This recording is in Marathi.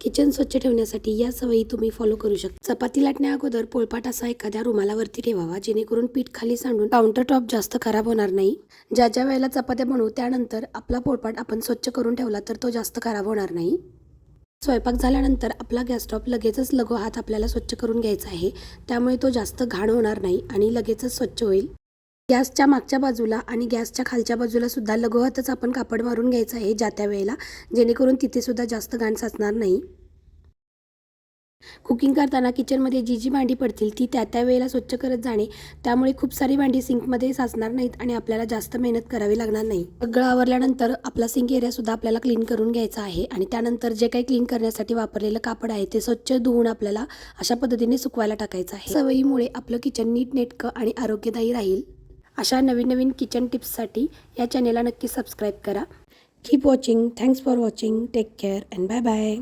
किचन स्वच्छ ठेवण्यासाठी या सवयी तुम्ही फॉलो करू शकता. चपाती लाटण्या अगोदर पोळपाट असा एखाद्या रुमालावरती ठेवावा जेणेकरून पीठ खाली सांडून काउंटर टॉप जास्त खराब होणार नाही. ज्या ज्या वेळेला चपात्या बनवू त्यानंतर आपला पोळपाट आपण स्वच्छ करून ठेवला तर तो जास्त खराब होणार नाही. स्वयंपाक झाल्यानंतर आपला गॅस स्टॉप लगेचच लगो हात आपल्याला स्वच्छ करून घ्यायचा आहे. त्यामुळे तो जास्त घाण होणार नाही आणि लगेचच स्वच्छ होईल. गॅसच्या मागच्या बाजूला आणि गॅसच्या खालच्या बाजूला सुद्धा लगोहातच आपण कापड मारून घ्यायचं आहे ज्या त्या वेळेला जेणेकरून तिथे सुद्धा जास्त घाण साचणार नाही. कुकिंग करताना किचनमध्ये जी जी भांडी पडतील ती त्या त्या वेळेला स्वच्छ करत जाणे त्यामुळे खूप सारी भांडी सिंकमध्ये साचणार नाहीत आणि आपल्याला जास्त मेहनत करावी लागणार नाही. सगळं आवरल्यानंतर आपला सिंक एरियासुद्धा आपल्याला क्लीन करून घ्यायचा आहे आणि त्यानंतर जे काही क्लीन करण्यासाठी वापरलेलं कापड आहे ते स्वच्छ धुवून आपल्याला अशा पद्धतीने सुकवायला टाकायचं आहे. सवयीमुळे आपलं किचन नीट नेटकं आणि आरोग्यदायी राहील. अशा नवीन नवीन किचन टिप्ससाठी या चॅनेलला नक्की सबस्क्राईब करा. Keep watching thanks for watching take care and bye bye